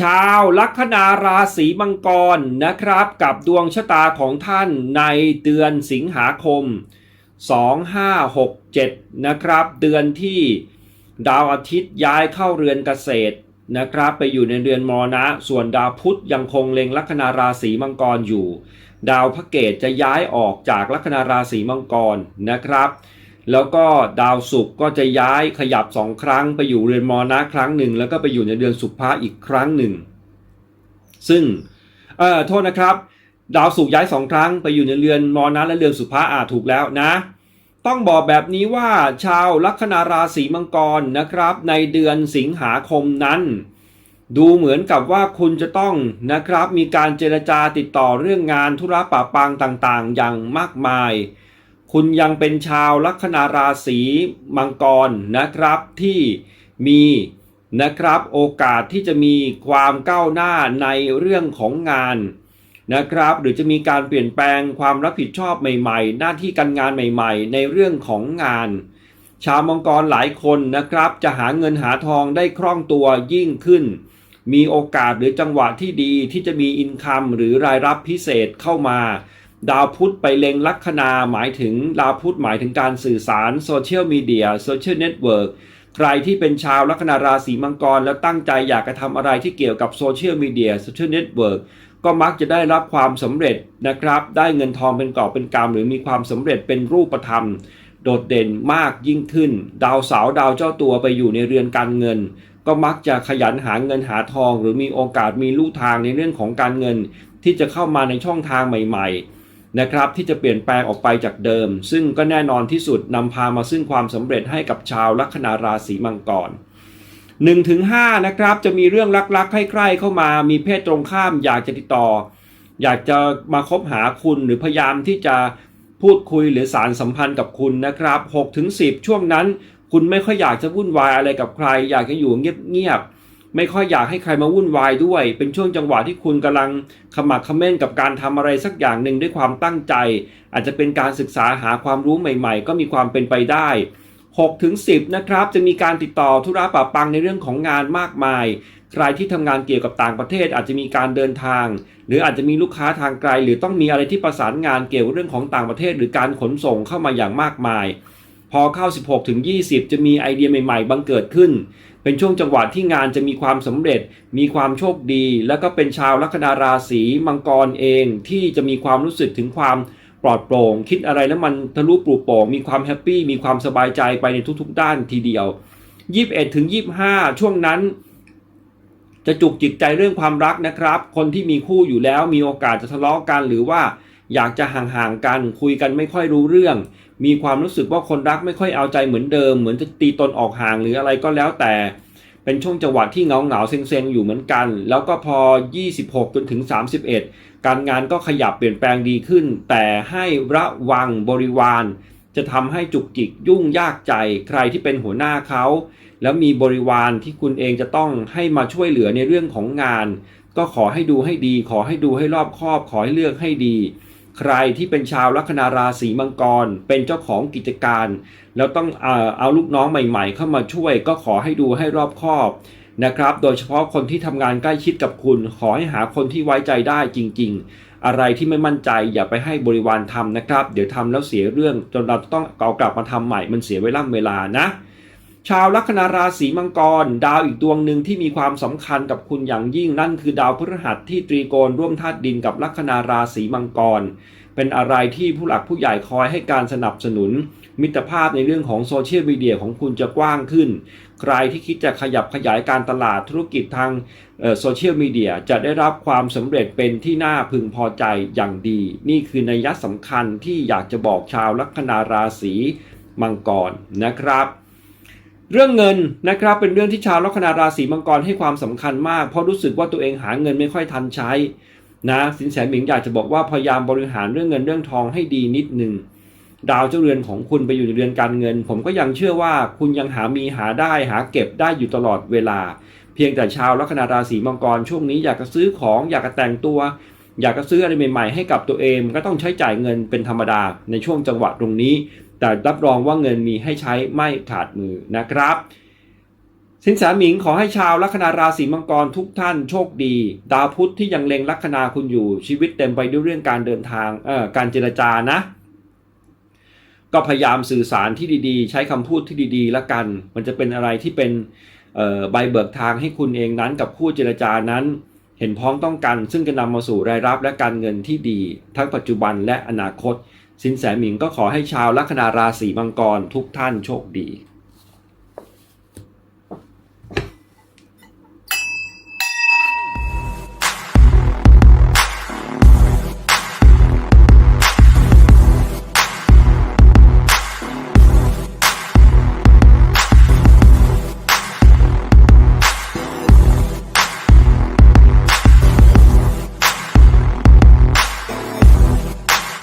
ชาวลัคนาราศีมังกรนะครับ กับดวงชะตาของท่านในเดือนสิงหาคม 2567 นะครับ เดือนที่ดาวอาทิตย์ย้ายเข้าเรือนเกษตรนะครับ ไปอยู่ในเรือนมรณะ ส่วนดาวพุธยังคงเล็งลัคนาราศีมังกรอยู่ ดาวพระเกตจะย้ายออกจากลัคนาราศีมังกรนะครับ แล้วก็ดาวศุกร์ก็จะย้ายขยับสองครั้งไปอยู่เรือนมรณะครั้งหนึ่ง แล้วก็ไปอยู่ในเดือนสุภาอีกครั้งหนึ่ง ซึ่งเอ่อโทษนะครับ ดาวศุกร์ย้ายสองครั้งไปอยู่ในเรือนมรณะและเรือนสุภาอ่าถูกแล้วนะ ต้องบอกแบบนี้ว่าชาวลัคนาราศีมังกรนะครับ ในเดือนสิงหาคมนั้น ดูเหมือนกับว่าคุณจะต้องนะครับ มีการเจรจาติดต่อเรื่องงานธุระปะปังต่างๆ อย่างมากมาย คุณยังเป็นชาวลัคนาราศีมังกรนะครับที่มีนะครับโอกาสที่จะมีความก้าวหน้าในเรื่องของงานนะครับ หรือจะมีการเปลี่ยนแปลงความรับผิดชอบใหม่ๆ หน้าที่การงานใหม่ ๆ ในเรื่องของงาน ชาวมังกรหลายคนนะครับ จะหาเงินหาทองได้คล่องตัวยิ่งขึ้น มีโอกาสหรือจังหวะที่ดีที่จะมีอินคัมหรือรายรับพิเศษเข้ามา ดาวพุธไปเล็งลัคนาหมายถึงดาวพุธหมายถึงการสื่อสารโซเชียลมีเดียโซเชียลเน็ตเวิร์กใครที่เป็นชาวลัคนาราศีมังกร แล้วตั้งใจอยากจะทำอะไรที่เกี่ยวกับโซเชียลมีเดียโซเชียลเน็ตเวิร์กก็มักจะได้รับความสำเร็จนะครับ ได้เงินทองเป็นกอบเป็นกำหรือมีความสำเร็จเป็นรูปธรรม โดดเด่นมากยิ่งขึ้น ดาวเสาดาวเจ้าตัวไปอยู่ในเรือนการเงิน ก็มักจะขยันหาเงินหาทอง หรือมีโอกาสมีลู่ทางในเรื่องของการเงิน ที่จะเข้ามาในช่องทางใหม่ ๆ นะครับที่จะเปลี่ยนแปลงออกไปจากเดิม ซึ่งก็แน่นอนที่สุดนำพามาซึ่งความสำเร็จให้กับชาวลัคนาราศีมังกร1ถึง5นะครับจะมีเรื่องรักๆใคร่ๆเข้ามามีเพศตรงข้ามอยากจะติดต่อ อยากจะมาคบหาคุณหรือพยายามที่จะพูดคุยหรือสารสัมพันธ์กับคุณนะครับ6ถึง10 ช่วงนั้น คุณไม่ค่อยอยากจะวุ่นวายอะไรกับใคร อยากจะอยู่เงียบๆ ไม่ค่อยอยากให้ใครมาวุ่นวายด้วย เป็นช่วงจังหวะที่คุณกำลังขมักขม้นกับการทำอะไรสักอย่างหนึ่งด้วยความตั้งใจ อาจจะเป็นการศึกษาหาความรู้ใหม่ ๆ ก็มีความเป็นไปได้6ถึง10นะครับจะมีการติดต่อธุระปะปังในเรื่องของงานมากมาย ใครที่ทำงานเกี่ยวกับต่างประเทศ อาจจะมีการเดินทาง หรืออาจจะมีลูกค้าทางไกล หรือต้องมีอะไรที่ประสานงานเกี่ยวกับเรื่องของต่างประเทศ หรือการขนส่งเข้ามาอย่างมากมาย พอเข้า 16ถึง20 จะมีไอเดียใหม่ๆ บังเกิดขึ้น เป็นช่วงจังหวะที่งานจะมีความสำเร็จ มีความโชคดี แล้วก็เป็นชาวลัคนาราศีมังกรเองที่จะมีความรู้สึกถึงความปลอดโปร่ง คิดอะไรแล้วมันทะลุปลุกโป่ง มีความแฮปปี้ มีความสบายใจไปในทุกๆ ด้านทีเดียว 21ถึง25 ช่วงนั้น จะจุกจิตใจเรื่องความรักนะครับ คนที่มีคู่อยู่แล้วมีโอกาสจะทะเลาะกันหรือว่า อยากจะห่างๆกันคุยกันไม่ค่อยรู้เรื่อง มีความรู้สึกว่าคนรักไม่ค่อยเอาใจเหมือนเดิม เหมือนจะตีตนออกห่างหรืออะไรก็แล้วแต่ เป็นช่วงจังหวะที่เงาเหงาๆเซ็งๆอยู่เหมือนกัน แล้วก็พอ 26 จนถึง 31 การงานก็ขยับเปลี่ยนแปลงดีขึ้น แต่ให้ระวังบริวาร จะทำให้จุกจิกยุ่งยากใจใครที่เป็นหัวหน้าเขาแล้วมีบริวารที่คุณเองจะต้องให้มาช่วยเหลือในเรื่องของงาน ก็ขอให้ดูให้ดี ขอให้ดูให้รอบคอบ ขอให้เลือกให้ดี ใครที่เป็นชาวลัคนาราศีมังกร เป็นเจ้าของกิจการ แล้วต้องเออเอาลูกน้องใหม่ ๆ เข้ามาช่วย ก็ขอให้ดูให้รอบคอบนะครับ โดยเฉพาะคนที่ทำงานใกล้ชิดกับคุณ ขอให้หาคนที่ไว้ใจได้จริง ๆ อะไรที่ไม่มั่นใจอย่าไปให้บริวารทำนะครับ เดี๋ยวทำแล้วเสียเรื่องจนเราต้องเอากลับมาทำใหม่มันเสียเวลาเวลานะ ชาวลัคนาราศีมังกร ดาวอีกดวงหนึ่งที่มีความสำคัญกับคุณอย่างยิ่งนั่นคือดาวพฤหัสที่ตรีโกณร่วมธาตุดินกับลัคนาราศีมังกร เป็นอะไรที่ผู้หลักผู้ใหญ่คอยให้การสนับสนุน มิตรภาพในเรื่องของโซเชียลมีเดียของคุณจะกว้างขึ้น ใครที่คิดจะขยับขยายการตลาดธุรกิจทางโซเชียลมีเดียจะได้รับความสำเร็จเป็นที่น่าพึงพอใจอย่างดี นี่คือนัยสำคัญที่อยากจะบอกชาวลัคนาราศีมังกรนะครับ เรื่องเงินนะครับเป็นเรื่องที่ชาวลัคนาราศีมังกรให้ความสำคัญมาก เพราะรู้สึกว่าตัวเองหาเงินไม่ค่อยทันใช้นะสินแสหมิงอยากจะบอกว่าพยายามบริหารเรื่องเงินเรื่องทองให้ดีนิดหนึ่งดาวเจ้าเรือนของคุณไปอยู่ในเรือนการเงิน ผมก็ยังเชื่อว่าคุณยังหามีหาได้หาเก็บได้อยู่ตลอดเวลา เพียงแต่ชาวลัคนาราศีมังกรช่วงนี้อยากจะซื้อของอยากจะแต่งตัว อยากจะซื้ออะไรใหม่ๆให้กับตัวเองก็ต้องใช้จ่ายเงินเป็นธรรมดาในช่วงจังหวะตรงนี้ แต่รับรองว่าเงินมีให้ใช้ไม่ขาดมือนะครับ สินแสหมิงขอให้ชาวลัคนาราศีมังกรทุกท่านโชคดี ดาวพุธที่ยังเล็งลัคนาคุณอยู่ชีวิตเต็มไปด้วยเรื่องการเดินทางเอ่อการเจรจานะ ก็พยายามสื่อสารที่ดีๆ ใช้คำพูดที่ดีๆละกัน มันจะเป็นอะไรที่เป็นใบเบิกทางให้คุณเองนั้นกับคู่เจรจานั้น เห็นพ้องต้องกัน ซึ่งจะนำมาสู่รายรับและการเงินที่ดี ทั้งปัจจุบันและอนาคต สินแสหมิงก็ขอให้ชาวลัคนาราศีมังกรทุกท่านโชคดี